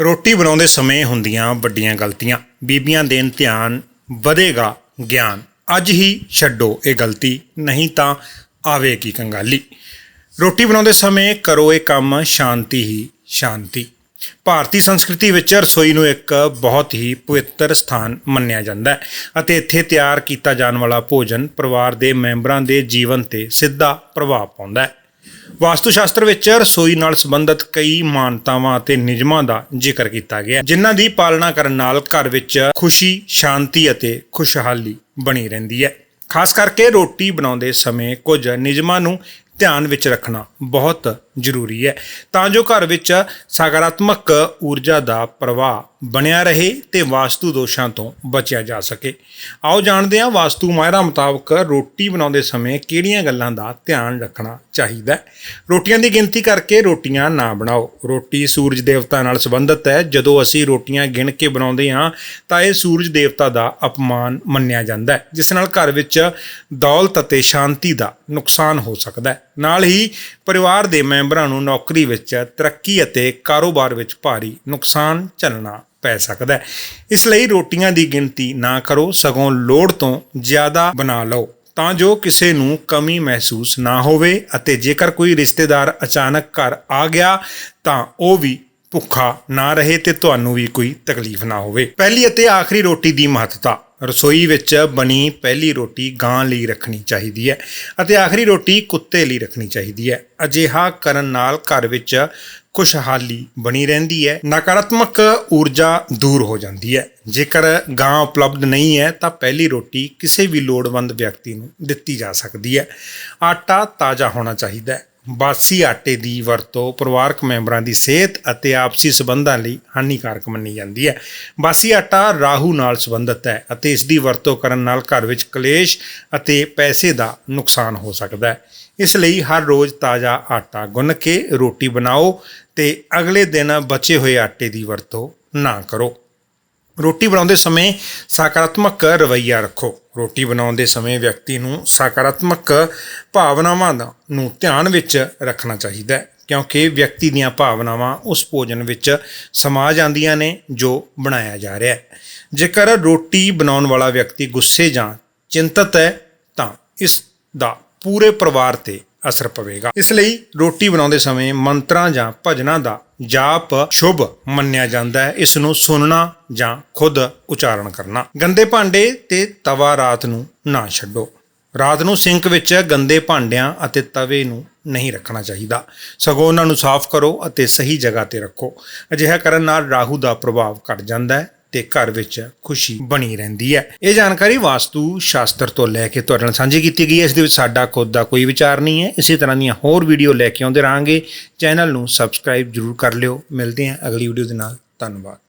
ਰੋਟੀ ਬਣਾਉਂਦੇ ਸਮੇਂ ਹੁੰਦੀਆਂ ਵੱਡੀਆਂ ਗਲਤੀਆਂ। ਬੀਬੀਆਂ ਦੇਣ ਧਿਆਨ ਵਧੇਗਾ ਗਿਆਨ। ਅੱਜ ਹੀ ਛੱਡੋ ਇਹ ਗਲਤੀ, ਨਹੀਂ ਤਾਂ ਆਵੇਗੀ ਕੰਗਾਲੀ। ਰੋਟੀ ਬਣਾਉਂਦੇ ਸਮੇਂ ਕਰੋ ਇਹ ਕੰਮ, ਸ਼ਾਂਤੀ ਹੀ ਸ਼ਾਂਤੀ। ਭਾਰਤੀ ਸੰਸਕ੍ਰਿਤੀ ਵਿੱਚ ਰਸੋਈ ਨੂੰ ਇੱਕ ਬਹੁਤ ਹੀ ਪਵਿੱਤਰ ਸਥਾਨ ਮੰਨਿਆ ਜਾਂਦਾ ਹੈ ਅਤੇ ਇੱਥੇ ਤਿਆਰ ਕੀਤਾ ਜਾਣ ਵਾਲਾ ਭੋਜਨ ਪਰਿਵਾਰ ਦੇ ਮੈਂਬਰਾਂ ਦੇ ਜੀਵਨ ਤੇ ਸਿੱਧਾ ਪ੍ਰਭਾਵ ਪਾਉਂਦਾ ਹੈ। ਵਾਸਤੂ ਸ਼ਾਸਤਰ ਵਿੱਚ ਰਸੋਈ ਨਾਲ ਸੰਬੰਧਿਤ ਕਈ ਮਾਨਤਾਵਾਂ ਅਤੇ ਨਿਯਮਾਂ ਦਾ ਜ਼ਿਕਰ ਕੀਤਾ ਗਿਆ। ਹੈ, ਜਿਨ੍ਹਾਂ ਦੀ ਪਾਲਣਾ ਕਰਨ ਨਾਲ ਘਰ ਵਿੱਚ ਖੁਸ਼ੀ ਸ਼ਾਂਤੀ ਅਤੇ ਖੁਸ਼ਹਾਲੀ ਬਣੀ ਰਹਿੰਦੀ ਹੈ। ਖਾਸ ਕਰਕੇ ਰੋਟੀ ਬਣਾਉਂਦੇ ਸਮੇਂ ਕੁਝ ਨਿਯਮਾਂ ਨੂੰ ਧਿਆਨ ਵਿੱਚ ਰੱਖਣਾ ਬਹੁਤ ਜ਼ਰੂਰੀ ਹੈ। ਤਾਂ ਜੋ ਘਰ ਵਿੱਚ ਸਕਾਰਾਤਮਕ ਊਰਜਾ ਦਾ ਪ੍ਰਵਾਹ ਬਣਿਆ ਰਹੇ ਤੇ ਵਾਸਤੂ ਦੋਸ਼ਾਂ ਤੋਂ ਬਚਿਆ ਜਾ ਸਕੇ। ਆਓ ਜਾਣਦੇ ਹਾਂ ਵਾਸਤੂ ਮਾਹਿਰਾਂ ਮੁਤਾਬਕ ਰੋਟੀ ਬਣਾਉਂਦੇ ਸਮੇਂ ਕਿਹੜੀਆਂ ਗੱਲਾਂ ਦਾ ਧਿਆਨ ਰੱਖਣਾ ਚਾਹੀਦਾ ਹੈ। ਰੋਟੀਆਂ ਦੀ ਗਿਣਤੀ ਕਰਕੇ ਰੋਟੀਆਂ ਨਾ ਬਣਾਓ। ਰੋਟੀ ਸੂਰਜ ਦੇਵਤਾ ਨਾਲ ਸੰਬੰਧਿਤ ਹੈ। ਜਦੋਂ ਅਸੀਂ ਰੋਟੀਆਂ ਗਿਣ ਕੇ ਬਣਾਉਂਦੇ ਹਾਂ, ਤਾਂ ਇਹ ਸੂਰਜ ਦੇਵਤਾ ਦਾ ਅਪਮਾਨ ਮੰਨਿਆ ਜਾਂਦਾ ਹੈ, ਜਿਸ ਨਾਲ ਘਰ ਵਿੱਚ ਦੌਲਤ ਅਤੇ ਸ਼ਾਂਤੀ ਦਾ ਨੁਕਸਾਨ ਹੋ ਸਕਦਾ ਹੈ। ਨਾਲ ਹੀ ਪਰਿਵਾਰ ਦੇ ਮੈਂਬਰਾਂ ਨੂੰ ਨੌਕਰੀ ਵਿੱਚ ਤਰੱਕੀ ਅਤੇ ਕਾਰੋਬਾਰ ਵਿੱਚ ਭਾਰੀ ਨੁਕਸਾਨ ਝੱਲਣਾ ਪੈ ਸਕਦਾ ਹੈ। ਇਸ ਲਈ ਰੋਟੀਆਂ ਦੀ ਗਿਣਤੀ ਨਾ ਕਰੋ, ਸਗੋਂ ਲੋੜ ਤੋਂ ਜ਼ਿਆਦਾ ਬਣਾ ਲਓ, ਤਾਂ ਜੋ ਕਿਸੇ ਨੂੰ ਕਮੀ ਮਹਿਸੂਸ ਨਾ ਹੋਵੇ ਅਤੇ ਜੇਕਰ ਕੋਈ ਰਿਸ਼ਤੇਦਾਰ ਅਚਾਨਕ ਘਰ ਆ ਗਿਆ, ਤਾਂ ਉਹ ਵੀ ਭੁੱਖਾ ਨਾ ਰਹੇ ਤੇ ਤੁਹਾਨੂੰ ਵੀ ਕੋਈ ਤਕਲੀਫ ਨਾ ਹੋਵੇ। ਪਹਿਲੀ ਅਤੇ ਆਖਰੀ ਰੋਟੀ ਦੀ ਮਹੱਤਤਾ। ਰਸੋਈ ਵਿੱਚ ਬਣੀ ਪਹਿਲੀ ਰੋਟੀ ਗਾਂ ਲਈ ਰੱਖਣੀ ਚਾਹੀਦੀ ਹੈ ਅਤੇ ਆਖਰੀ ਰੋਟੀ ਕੁੱਤੇ ਲਈ ਰੱਖਣੀ ਚਾਹੀਦੀ ਹੈ। ਅਜਿਹਾ ਕਰਨ ਨਾਲ ਘਰ ਵਿੱਚ ਖੁਸ਼ਹਾਲੀ ਬਣੀ ਰਹਿੰਦੀ ਹੈ। ਨਕਾਰਾਤਮਕ ਊਰਜਾ ਦੂਰ ਹੋ ਜਾਂਦੀ ਹੈ। ਜੇਕਰ ਗਾਂ ਉਪਲਬਧ ਨਹੀਂ ਹੈ ਤਾਂ ਪਹਿਲੀ ਰੋਟੀ ਕਿਸੇ ਵੀ ਲੋੜਵੰਦ ਵਿਅਕਤੀ ਨੂੰ ਦਿੱਤੀ ਜਾ ਸਕਦੀ ਹੈ। ਆਟਾ ਤਾਜ਼ਾ ਹੋਣਾ ਚਾਹੀਦਾ ਹੈ। ਬਾਸੀ ਆਟੇ ਦੀ ਵਰਤੋਂ ਪਰਿਵਾਰਕ ਮੈਂਬਰਾਂ ਦੀ ਸਿਹਤ ਅਤੇ ਆਪਸੀ ਸਬੰਧਾਂ ਲਈ ਹਾਨੀਕਾਰਕ ਮੰਨੀ ਜਾਂਦੀ ਹੈ। ਬਾਸੀ ਆਟਾ ਰਾਹੂ ਨਾਲ ਸੰਬੰਧਿਤ ਹੈ ਅਤੇ ਇਸ ਦੀ ਵਰਤੋਂ ਕਰਨ ਨਾਲ ਘਰ ਵਿੱਚ ਕਲੇਸ਼ ਅਤੇ ਪੈਸੇ ਦਾ ਨੁਕਸਾਨ ਹੋ ਸਕਦਾ ਹੈ। ਇਸ ਲਈ ਹਰ ਰੋਜ਼ ਤਾਜ਼ਾ ਆਟਾ ਗੁੰਨ ਕੇ ਰੋਟੀ ਬਣਾਓ ਤੇ ਅਗਲੇ ਦਿਨ ਬਚੇ ਹੋਏ ਆਟੇ ਦੀ ਵਰਤੋਂ ਨਾ ਕਰੋ। ਰੋਟੀ ਬਣਾਉਂਦੇ ਸਮੇਂ ਸਕਾਰਾਤਮਕ ਰਵੱਈਆ ਰੱਖੋ। ਰੋਟੀ ਬਣਾਉਣ ਦੇ ਸਮੇਂ ਵਿਅਕਤੀ ਨੂੰ ਸਕਾਰਾਤਮਕ ਭਾਵਨਾਵਾਂ ਦਾ ਨੂੰ ਧਿਆਨ ਵਿੱਚ ਰੱਖਣਾ ਚਾਹੀਦਾ ਹੈ, ਕਿਉਂਕਿ ਵਿਅਕਤੀ ਦੀਆਂ ਭਾਵਨਾਵਾਂ ਉਸ ਭੋਜਨ ਵਿੱਚ ਸਮਾ ਜਾਂਦੀਆਂ ਨੇ ਜੋ ਬਣਾਇਆ ਜਾ ਰਿਹਾ ਹੈ। ਜੇਕਰ ਰੋਟੀ ਬਣਾਉਣ ਵਾਲਾ ਵਿਅਕਤੀ ਗੁੱਸੇ ਜਾਂ ਚਿੰਤਤ ਹੈ, ਤਾਂ ਇਸ ਦਾ ਪੂਰੇ ਪਰਿਵਾਰ ਤੇ ਅਸਰ ਪਵੇਗਾ। ਇਸ ਲਈ ਰੋਟੀ ਬਣਾਉਂਦੇ ਸਮੇਂ ਮੰਤਰਾਂ ਜਾਂ ਭਜਨਾਂ ਦਾ ਜਾਪ ਸ਼ੁਭ ਮੰਨਿਆ ਜਾਂਦਾ ਹੈ। ਇਸ ਨੂੰ ਸੁਣਨਾ ਜਾਂ ਖੁਦ ਉਚਾਰਨ ਕਰਨਾ। ਗੰਦੇ ਭਾਂਡੇ ਤੇ ਤਵਾ ਰਾਤ ਨੂੰ ਨਾ ਛੱਡੋ। ਰਾਤ ਨੂੰ ਸਿੰਕ ਵਿੱਚ ਗੰਦੇ ਭਾਂਡਿਆਂ ਅਤੇ ਤਵੇ ਨੂੰ ਨਹੀਂ ਰੱਖਣਾ ਚਾਹੀਦਾ। ਸਗੋਂ ਉਹਨਾਂ ਨੂੰ ਸਾਫ਼ ਕਰੋ ਅਤੇ ਸਹੀ ਜਗ੍ਹਾ ਤੇ ਰੱਖੋ। ਅਜਿਹਾ ਕਰਨ ਨਾਲ ਰਾਹੂ ਦਾ ਪ੍ਰਭਾਵ ਘਟ ਜਾਂਦਾ ਹੈ। ਤੇ ਘਰ ਵਿੱਚ ਖੁਸ਼ੀ ਬਣੀ ਰਹਿੰਦੀ ਹੈ। ਇਹ ਜਾਣਕਾਰੀ ਵਾਸਤੂ ਸ਼ਾਸਤਰ ਤੋਂ ਲੈ ਕੇ ਤੁਹਾਡੇ ਨਾਲ ਸਾਂਝੀ ਕੀਤੀ ਗਈ ਹੈ। ਇਸ ਦੇ ਵਿੱਚ ਸਾਡਾ ਖੁਦ ਦਾ ਕੋਈ ਵਿਚਾਰ ਨਹੀਂ ਹੈ। ਇਸੇ ਤਰ੍ਹਾਂ ਦੀਆਂ ਹੋਰ ਵੀਡੀਓ ਲੈ ਕੇ ਆਉਂਦੇ ਰਹਾਂਗੇ। ਚੈਨਲ ਨੂੰ ਸਬਸਕ੍ਰਾਈਬ ਜਰੂਰ ਕਰ ਲਿਓ। ਮਿਲਦੇ ਹਾਂ ਅਗਲੀ ਵੀਡੀਓ ਦੇ ਨਾਲ। ਧੰਨਵਾਦ।